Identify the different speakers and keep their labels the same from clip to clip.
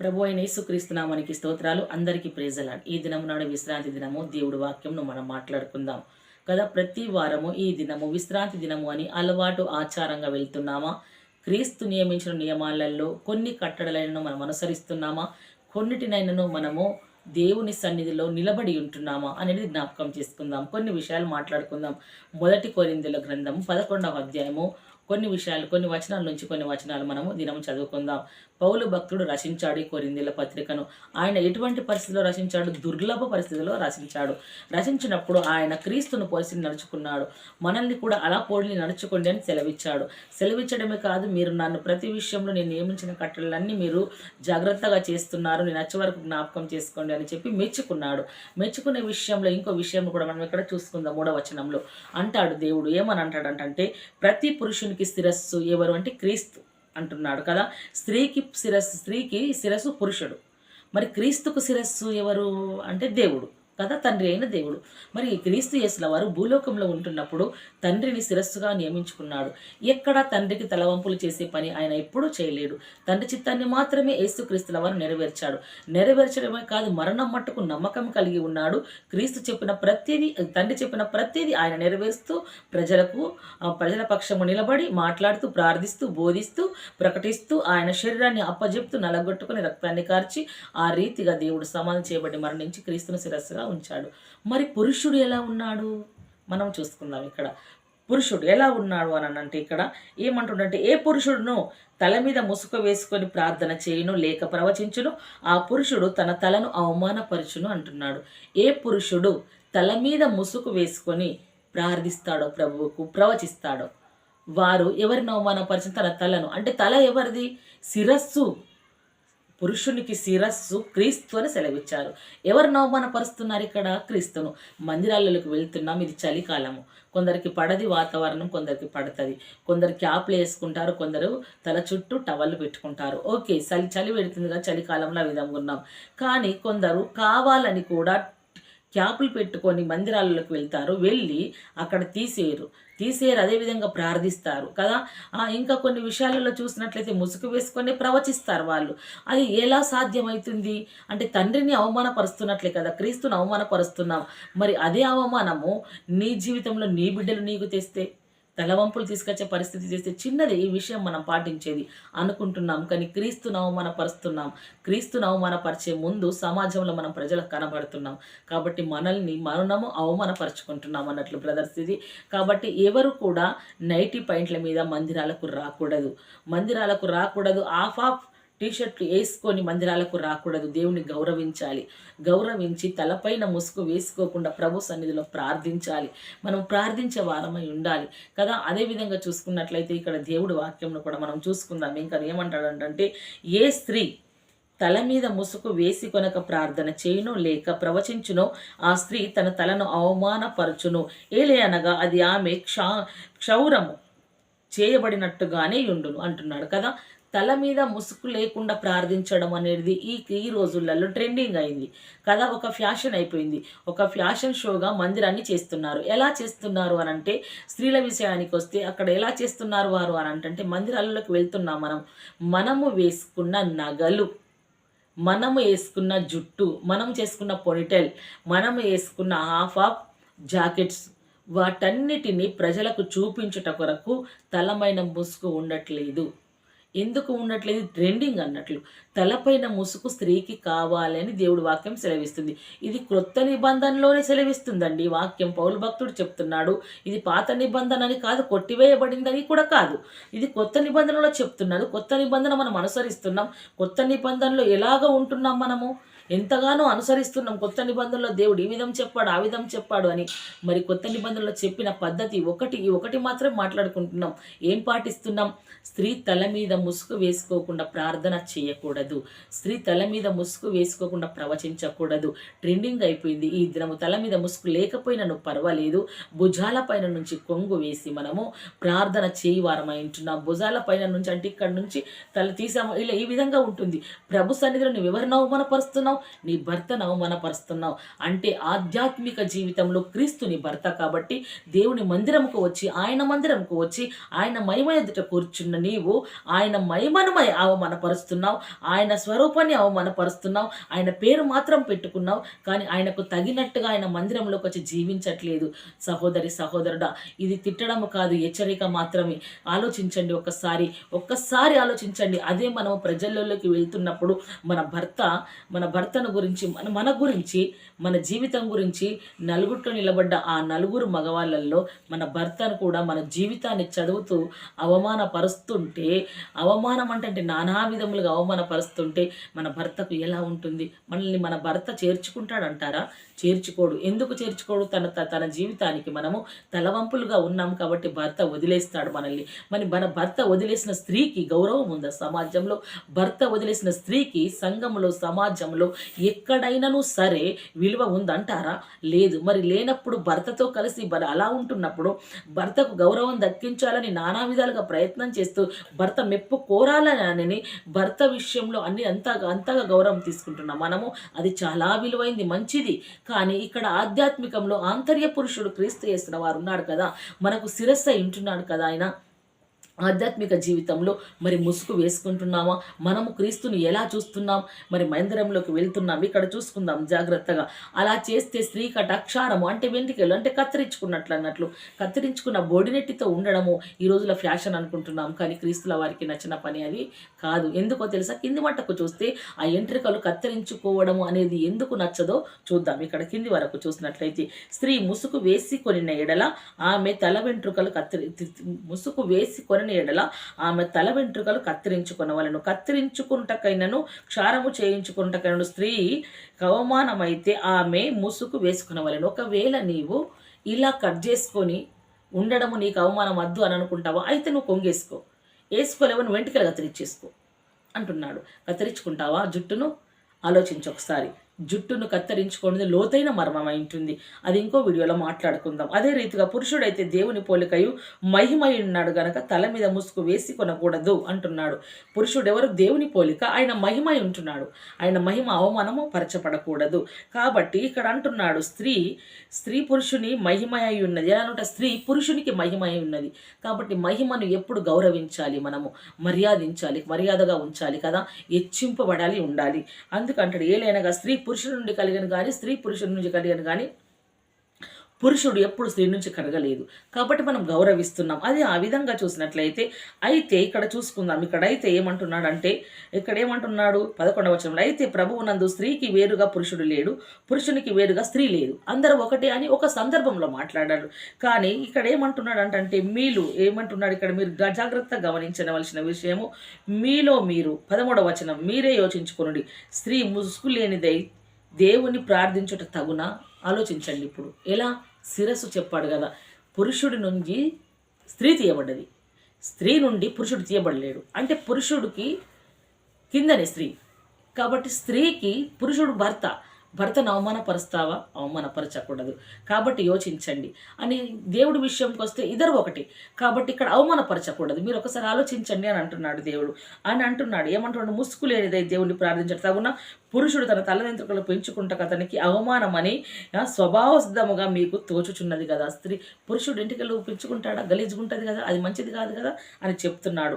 Speaker 1: ప్రభు అయిన యేసుక్రీస్తునామానికి స్తోత్రాలు. అందరికీ ప్రేజలాడ్ ఈ దినము నాడు విశ్రాంతి దినము. దేవుడు వాక్యంను మనం మాట్లాడుకుందాం. కదా ప్రతి వారము ఈ దినము విశ్రాంతి దినము అని అలవాటు ఆచారంగా వెళ్తున్నామా? క్రీస్తు నియమించిన నియమాలలో కొన్ని కట్టడలను మనం అనుసరిస్తున్నామా? కొన్నిటినైనను మనము దేవుని సన్నిధిలో నిలబడి ఉంటున్నామా అనేది జ్ఞాపకం చేసుకుందాం. కొన్ని విషయాలు మాట్లాడుకుందాం. మొదటి కొరిందుల గ్రంథం పదకొండవ అధ్యాయము. కొన్ని విషయాలు కొన్ని వచనాల నుంచి కొన్ని వచనాలు మనము దినం చదువుకుందాం. పౌలు భక్తుడు రచించాడు ఈ కొరిందీల పత్రికను. ఆయన ఎటువంటి పరిస్థితిలో రచించాడు? దుర్లభ పరిస్థితిలో రచించాడు. రచించినప్పుడు ఆయన క్రీస్తును పోసి నడుచుకున్నాడు. మనల్ని కూడా అలా పోలి నడుచుకోండి అని సెలవిచ్చాడు. సెలవిచ్చడమే కాదు మీరు నన్ను ప్రతి విషయంలో నేను నియమించిన కట్టడలన్నీ మీరు జాగ్రత్తగా చేస్తున్నారు. నేను వచ్చే వరకు జ్ఞాపకం చేసుకోండి అని చెప్పి మెచ్చుకున్నాడు. మెచ్చుకునే విషయంలో ఇంకో విషయం కూడా మనం ఇక్కడ చూసుకుందాం మూడవ వచనంలో. అంటాడు దేవుడు ఏమని అంటాడంటే ప్రతి పురుషునికి స్థిరస్సు ఎవరు అంటే క్రీస్తు. అంటున్నాడు కదా. స్త్రీకి శిరస్సు స్త్రీకి శిరస్సు పురుషుడు. మరి క్రీస్తుకు శిరస్సు ఎవరు? అంటే దేవుడు. కదా తండ్రి అయిన దేవుడు. మరి క్రీస్తు యేసుల వారు భూలోకంలో ఉంటున్నప్పుడు తండ్రిని శిరస్సుగా నియమించుకున్నాడు. ఎక్కడ తండ్రికి తలవంపులు చేసే పని ఆయన ఎప్పుడూ చేయలేడు. తండ్రి చిత్తాన్ని మాత్రమే యేసుక్రీస్తుల వారు నెరవేర్చాడు. నెరవేర్చడమే కాదు మరణం మట్టుకు నమ్మకం కలిగి ఉన్నాడు. క్రీస్తు చెప్పిన ప్రతిదీ తండ్రి చెప్పిన ప్రతిదీ ఆయన నెరవేరుస్తూ ప్రజలకు ప్రజల పక్షము నిలబడి మాట్లాడుతూ ప్రార్థిస్తూ బోధిస్తూ ప్రకటిస్తూ ఆయన శరీరాన్ని అప్పజెప్తూ నలగొట్టుకుని రక్తాన్ని కార్చి ఆ రీతిగా దేవుడు సమాధి చేయబడి మరణించి క్రీస్తును శిరస్సుగా ఉంచాడు. మరి పురుషుడు ఎలా ఉన్నాడు? మనం చూసుకుందాం ఇక్కడ. పురుషుడు ఎలా ఉన్నాడు అని అంటే ఇక్కడ ఏమంటుండంటే ఏ పురుషుడును తల మీద ముసుక వేసుకొని ప్రార్థన చేయును లేక ప్రవచించును ఆ పురుషుడు తన తలను అవమానపరచును అంటున్నాడు. ఏ పురుషుడు తల మీద ముసుగు వేసుకొని ప్రార్థిస్తాడో ప్రభువుకు ప్రవచిస్తాడో? వారు ఎవరిని అవమానపరిచిన? తన తలను. అంటే తల ఎవరిది? శిరస్సు పురుషునికి శిరస్సు క్రీస్తు అని సెలవిచ్చారు. ఎవరు అవమానపరుస్తున్నారు ఇక్కడ? క్రీస్తును. మందిరాలలోకి వెళ్తున్నాం. ఇది చలికాలము. కొందరికి పడది వాతావరణం కొందరికి పడుతుంది. కొందరు క్యాప్లు వేసుకుంటారు కొందరు తల చుట్టూ టవల్లు పెట్టుకుంటారు. ఓకే చలి చలి పెడుతుంది కదా చలికాలంలో ఆ విధంగా ఉన్నాం. కానీ కొందరు కావాలని కూడా క్యాపులు పెట్టుకొని మందిరాలలోకి వెళ్తారు వెళ్ళి అక్కడ తీసేయరు. తీసేయరు అదేవిధంగా ప్రార్థిస్తారు కదా. ఇంకా కొన్ని విషయాలలో చూసినట్లయితే ముసుగు వేసుకొని ప్రవచిస్తారు వాళ్ళు. అది ఎలా సాధ్యమవుతుంది అంటే తండ్రిని అవమానపరుస్తున్నట్లే కదా క్రీస్తుని అవమానపరుస్తున్నాం మరి అదే అవమానము నీ జీవితంలో నీ బిడ్డలు నీకు తెస్తే తలవంపులు తీసుకొచ్చే పరిస్థితి చేస్తే చిన్నది ఈ విషయం మనం పాటించేది అనుకుంటున్నాం. కానీ క్రీస్తును అవమానపరుస్తున్నాం. క్రీస్తును అవమానపరిచే ముందు సమాజంలో మనం ప్రజలకు కనబడుతున్నాం. కాబట్టి మనల్ని మనము అవమానపరుచుకుంటున్నాం అన్నట్లు బ్రదర్స్ ఇది. కాబట్టి ఎవరు కూడా నైటీ పాయింట్ల మీద మందిరాలకు రాకూడదు. మందిరాలకు రాకూడదు. ఆఫ్ ఆఫ్ టీషర్ట్లు వేసుకొని మందిరాలకు రాకూడదు. దేవుని గౌరవించాలి. గౌరవించి తలపైన ముసుగు వేసుకోకుండా ప్రభు సన్నిధిలో ప్రార్థించాలి. మనం ప్రార్థించే వారమై ఉండాలి. కదా? అదేవిధంగా చూసుకున్నట్లయితే ఇక్కడ దేవుడి వాక్యంను కూడా మనం చూసుకుందాం. ఇంకా ఏమంటాడంటే ఏ స్త్రీ తల మీద ముసుగు వేసి కొనక ప్రార్థన చేయును లేక ప్రవచించును ఆ స్త్రీ తన తలను అవమానపరచును. ఏలే అనగా అది ఆమె క్షా క్షౌరము చేయబడినట్టుగానే ఉండును అంటున్నాడు కదా? తల మీద ముసుగు లేకుండా ప్రార్థించడం అనేది ఈ ఈ రోజులలో ట్రెండింగ్ అయింది. కదా ఒక ఫ్యాషన్ అయిపోయింది. ఒక ఫ్యాషన్ షోగా మందిరాన్ని చేస్తున్నారు. ఎలా చేస్తున్నారు అని అంటే స్త్రీల విషయానికి వస్తే అక్కడ ఎలా చేస్తున్నారు వారు అని అంటే మందిరాలలోకి వెళ్తున్నాం మనం. మనము వేసుకున్న నగలు మనము వేసుకున్న జుట్టు మనం చేసుకున్న పొనిటెల్ మనము వేసుకున్న హాఫ్ ఆఫ్ జాకెట్స్ వాటన్నిటిని ప్రజలకు చూపించుట కొరకు తలమైన ముసుగు ఉండట్లేదు. ఎందుకు ఉండట్లేదు ట్రెండింగ్ అన్నట్లు. తలపైన ముసుగు స్త్రీకి కావాలని దేవుడు వాక్యం సెలవిస్తుంది. ఇది క్రొత్త నిబంధనలోనే సెలవిస్తుందండి వాక్యం. పౌరు భక్తుడు చెప్తున్నాడు ఇది పాత నిబంధన అని కాదు కొట్టివేయబడిందని కూడా కాదు. ఇది కొత్త నిబంధనలో చెప్తున్నాడు. కొత్త నిబంధన మనం అనుసరిస్తున్నాం. కొత్త నిబంధనలో ఎలాగ ఉంటున్నాం మనము? ఎంతగానో అనుసరిస్తున్నాం. కొత్త నిబంధనలో దేవుడు ఈ విధం చెప్పాడు ఆ విధం చెప్పాడు అని. మరి కొత్త నిబంధనలో చెప్పిన పద్ధతి ఒకటి ఈ ఒకటి మాత్రం మాట్లాడుకుంటున్నాం. ఏం పాటిస్తున్నాం? స్త్రీ తల మీద ముసుగు వేసుకోకుండా ప్రార్థన చేయకూడదు. స్త్రీ తల మీద ముసుగు వేసుకోకుండా ప్రవచించకూడదు. ట్రెండింగ్ అయిపోయింది. ఈ దినము తల మీద ముసుగు లేకపోయినా నువ్వు పర్వాలేదు. భుజాల పైన నుంచి కొంగు వేసి మనము ప్రార్థన చేయి వారమై ఉంటున్నాం. భుజాల పైన నుంచి అంటే ఇక్కడ నుంచి తల తీసాము. ఇలా ఈ విధంగా ఉంటుంది. ప్రభు సన్నిధిలో నువ్వు ఎవరిని అవమానపరుస్తున్నావు చేస్తున్నావు? నీ భర్తను అవమానపరుస్తున్నావు. అంటే ఆధ్యాత్మిక జీవితంలో క్రీస్తు నీ భర్త కాబట్టి దేవుని మందిరముకు వచ్చి ఆయన మందిరంకు వచ్చి ఆయన మహిమ ఎదుట కూర్చున్న నీవు ఆయన మహిమను అవమానపరుస్తున్నావు ఆయన స్వరూపాన్ని అవమానపరుస్తున్నావు ఆయన పేరు మాత్రం పెట్టుకున్నావు కానీ ఆయనకు తగినట్టుగా ఆయన మందిరంలోకి వచ్చి జీవించట్లేదు. సహోదరి సహోదరుడా ఇది తిట్టడం కాదు హెచ్చరిక మాత్రమే. ఆలోచించండి ఒక్కసారి ఒక్కసారి ఆలోచించండి. అదే మనం ప్రజల్లోకి వెళ్తున్నప్పుడు మన భర్త మన భర్త భర్తను గురించి మన మన గురించి మన జీవితం గురించి నలుగురిలో నిలబడ్డ ఆ నలుగురు మగవాళ్ళల్లో మన భర్తను కూడా మన జీవితాన్ని చదువుతూ అవమానపరుస్తుంటే అవమానం అంటే నానా విధములుగా అవమానపరుస్తుంటే మన భర్తకు ఎలా ఉంటుంది? మనల్ని మన భర్త చేర్చుకుంటాడంటారా? చేర్చుకోడు. ఎందుకు చేర్చుకోడు? తన తన జీవితానికి మనము తలవంపులుగా ఉన్నాం కాబట్టి భర్త వదిలేస్తాడు మనల్ని. మరి మన భర్త వదిలేసిన స్త్రీకి గౌరవం ఉందా? సమాజంలో భర్త వదిలేసిన స్త్రీకి సంఘంలో సమాజంలో ఎక్కడైనాను సరే విలువ ఉందంటారా? లేదు. మరి లేనప్పుడు భర్తతో కలిసి మరి అలా ఉంటున్నప్పుడు భర్తకు గౌరవం దక్కించాలని నానా విధాలుగా ప్రయత్నం చేస్తూ భర్త మెప్పు కోరాలని భర్త విషయంలో అన్ని అంతగా అంతగా గౌరవం తీసుకుంటున్నాం. మనము అది చాలా విలువైంది మంచిది. కానీ ఇక్కడ ఆధ్యాత్మికంలో ఆంతర్య పురుషుడు క్రీస్తు చేస్తున్న వారు ఉన్నాడు కదా. మనకు శిరస్సు ఇంటున్నాడు కదా ఆయన. ఆధ్యాత్మిక జీవితంలో మరి ముసుగు వేసుకుంటున్నామా? మనము క్రీస్తుని ఎలా చూస్తున్నాం? మరి మందిరంలోకి వెళ్తున్నాం? ఇక్కడ చూసుకుందాం జాగ్రత్తగా. అలా చేస్తే స్త్రీ కటాక్షారము అంటే వెంట్రుకలు అంటే కత్తిరించుకున్నట్లు అన్నట్లు. కత్తిరించుకున్న బోడినెట్టితో ఉండడము ఈ రోజుల ఫ్యాషన్ అనుకుంటున్నాం. కానీ క్రీస్తుల వారికి నచ్చిన పని అది కాదు. ఎందుకో తెలుసా? కింది మట్టకు చూస్తే ఆ ఎంట్రికలు కత్తిరించుకోవడము అనేది ఎందుకు నచ్చదో చూద్దాం. ఇక్కడ కింది వరకు చూసినట్లయితే స్త్రీ ముసుగు వేసి కొనిన ఎడల ఆమె తల వెంట్రుకలు కత్తిరి ముసుగు వేసి కొని ఎవరిని ఎడల ఆమె తల వెంట్రుకలు కత్తిరించుకునవలను కత్తిరించుకుంటకైనను క్షారము చేయించుకుంటకైనను స్త్రీ కవమానమైతే ఆమె ముసుగు వేసుకునవలను ఒకవేళ నీవు ఇలా కట్ చేసుకొని ఉండడము నీకు అవమానం వద్దు అని అనుకుంటావా? అయితే నువ్వు కొంగేసుకో. వేసుకోలేవు నువ్వు వెంట్రుకలు కత్తిరించేసుకో అంటున్నాడు. కత్తిరించుకుంటావా? జుట్టును ఆలోచించు ఒకసారి. జుట్టును కత్తిరించుకున్నది లోతైన మర్మమై ఉంటుంది. అది ఇంకో వీడియోలో మాట్లాడుకుందాం. అదే రీతిగా పురుషుడైతే దేవుని పోలికయు మహిమై ఉన్నాడు గనక తల మీద ముసుగు వేసి కొనకూడదు అంటున్నాడు. పురుషుడు ఎవరు దేవుని పోలిక. ఆయన మహిమై ఉంటున్నాడు. ఆయన మహిమ అవమానము పరచపడకూడదు కాబట్టి ఇక్కడ అంటున్నాడు స్త్రీ స్త్రీ పురుషుని మహిమ అయి ఉన్నది ఎలా స్త్రీ పురుషునికి మహిమ అయి ఉన్నది. కాబట్టి మహిమను ఎప్పుడు గౌరవించాలి మనము? మర్యాదించాలి మర్యాదగా ఉంచాలి కదా? హెచ్చింపబడాలి ఉండాలి. అందుకంటాడు ఏలైనగా స్త్రీ పురుషుల నుండి కలిగిన కానీ స్త్రీ పురుషుల నుంచి కలిగిన కానీ పురుషుడు ఎప్పుడు స్త్రీ నుంచి కడగలేదు. కాబట్టి మనం గౌరవిస్తున్నాం. అది ఆ విధంగా చూసినట్లయితే అయితే ఇక్కడ చూసుకుందాం. ఇక్కడ అయితే ఏమంటున్నాడు ఇక్కడ ఏమంటున్నాడు పదకొండవ వచనంలో అయితే ప్రభువునందు స్త్రీకి వేరుగా పురుషుడు లేడు పురుషునికి వేరుగా స్త్రీ లేదు. అందరూ ఒకటే అని ఒక సందర్భంలో మాట్లాడారు. కానీ ఇక్కడ ఏమంటున్నాడు అంటే మీలు ఏమంటున్నాడు ఇక్కడ? మీరు జాగ్రత్తగా గమనించవలసిన విషయము మీలో మీరు పదమూడవ వచనం మీరే యోచించుకునుడి. స్త్రీ ముసుగు లేనిదై దేవుని ప్రార్థించుట తగున ఆలోచించండి ఇప్పుడు. ఎలా? శిరస్సు చెప్పాడు కదా. పురుషుడి నుంచి స్త్రీ తీయబడ్డది. స్త్రీ నుండి పురుషుడు తీయబడలేడు. అంటే పురుషుడికి కిందనే స్త్రీ. కాబట్టి స్త్రీకి పురుషుడు భర్త. భర్తను అవమానపరుస్తావా? అవమానపరచకూడదు. కాబట్టి యోచించండి. అని దేవుడి విషయంకి వస్తే ఇద్దరు ఒకటి. కాబట్టి ఇక్కడ అవమానపరచకూడదు. మీరు ఒకసారి ఆలోచించండి అని అంటున్నాడు దేవుడు. అని అంటున్నాడు. ఏమంటున్నాడు? ముసుగు లేనిదై దేవుడిని ప్రార్థించడం తగున పురుషుడు తన తలవెంట్రుకలు పెంచుకుంటక అతనికి అవమానమని స్వభావసిద్ధముగా మీకు తోచుచున్నది కదా. స్త్రీ పురుషుడు ఇంటికెళ్ళు పెంచుకుంటాడా గలీజుకుంటుంది కదా. అది మంచిది కాదు కదా అని చెప్తున్నాడు.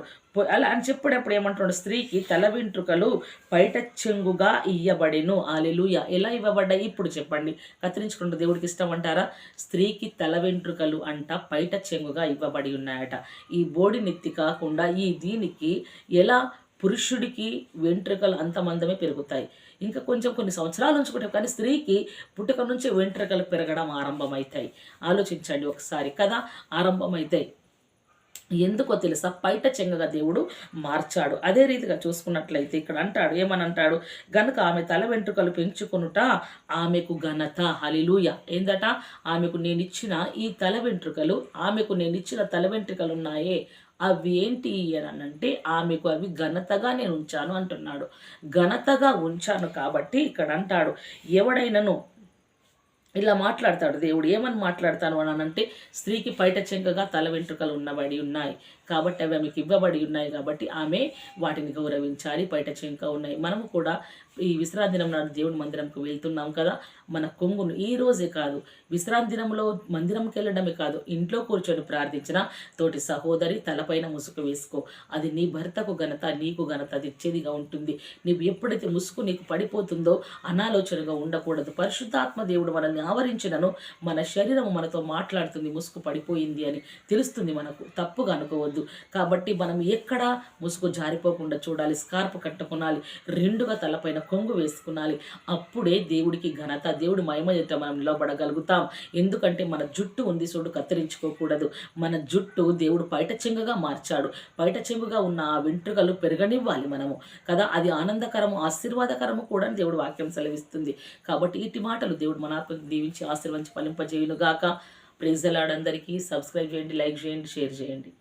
Speaker 1: అలా అని చెప్పేటప్పుడు ఏమంటున్నాడు? స్త్రీకి తల వెంట్రుకలు బయట చెంగుగా ఇయ్యబడిను. ఆలెలుయ ఎలా ఇవ్వబడ్డాయి? ఇప్పుడు చెప్పండి. కత్తిరించుకుంటే దేవుడికి ఇష్టం అంటారా? స్త్రీకి తల వెంట్రుకలు అంట బయట చెంగుగా ఇవ్వబడి ఉన్నాయట. ఈ బోడి నెత్తి కాకుండా ఈ దీనికి ఎలా పురుషుడికి వెంట్రుకలు అంతమందమే పెరుగుతాయి? ఇంకా కొంచెం కొన్ని సంవత్సరాలు ఉంచుకుంటాం కానీ స్త్రీకి పుట్టుక నుంచి వెంట్రుకలు పెరగడం ఆరంభమవుతాయి. ఆలోచించండి ఒకసారి కదా? ఆరంభమవుతాయి. ఎందుకో తెలుసా? పైట చెంగగా దేవుడు మార్చాడు. అదే రీతిగా చూసుకున్నట్లయితే ఇక్కడ అంటాడు ఏమని అంటాడు గనుక ఆమె తల వెంట్రుకలు పెంచుకునుట ఆమెకు ఘనత. హలిలుయ ఏందట? ఆమెకు నేనిచ్చిన ఈ తల వెంట్రుకలు ఆమెకు నేనిచ్చిన తల వెంట్రుకలు ఉన్నాయే అవి ఏంటి అని అంటే ఆమెకు అవి ఘనతగా నేను ఉంచాను అంటున్నాడు. ఘనతగా ఉంచాను కాబట్టి ఇక్కడ అంటాడు ఎవడైనను ఇలా మాట్లాడతాడు దేవుడు. ఏమని మాట్లాడతాను అని అంటే స్త్రీకి పైట చెంకగా తల వెంట్రుకలు ఉన్నబడి ఉన్నాయి. కాబట్టి అవి ఆమెకి ఇవ్వబడి ఉన్నాయి కాబట్టి ఆమె వాటిని గౌరవించాలి బయట చెంక ఉన్నాయి. మనము కూడా ఈ విశ్రాంతి దినం నాడు దేవుని మందిరంకు వెళ్తున్నాం కదా మన కొంగును ఈ రోజే కాదు విశ్రాంతి దినంలో మందిరంకి వెళ్ళడమే కాదు ఇంట్లో కూర్చొని ప్రార్థించిన తోటి సహోదరి తలపైన ముసుగు వేసుకో. అది నీ భర్తకు ఘనత నీకు ఘనత అది ఇచ్చేదిగా ఉంటుంది. నీవు ఎప్పుడైతే ముసుగు నీకు పడిపోతుందో అనాలోచనగా ఉండకూడదు. పరిశుద్ధాత్మ దేవుడు మనల్ని ఆవరించినను మన శరీరం మనతో మాట్లాడుతుంది ముసుగు పడిపోయింది అని తెలుస్తుంది మనకు. తప్పుగా అనుకోవద్దు. కాబట్టి మనం ఎక్కడ ముసుగు జారిపోకుండా చూడాలి స్కార్ప్ కట్టుకునాలి రెండుగా తలపైన కొంగు వేసుకునాలి. అప్పుడే దేవుడికి ఘనత దేవుడి మహిమ మనం నిలబడగలుగుతాం. ఎందుకంటే మన జుట్టు ఉంది చూడు కత్తిరించుకోకూడదు. మన జుట్టు దేవుడు పైట చెంగుగా మార్చాడు. పైట చెంగుగా ఉన్న ఆ వెంట్రుకలు పెరగనివ్వాలి మనము. కదా అది ఆనందకరము ఆశీర్వాదకరము కూడా దేవుడు వాక్యం సెలవిస్తుంది. కాబట్టి ఇటు మాటలు దేవుడు మన ఆత్మకు దీవించి ఆశీర్వదించి ఫలింపజేయునుగాక. ప్రేజలాడందరికీ సబ్స్క్రైబ్ చేయండి లైక్ చేయండి షేర్ చేయండి.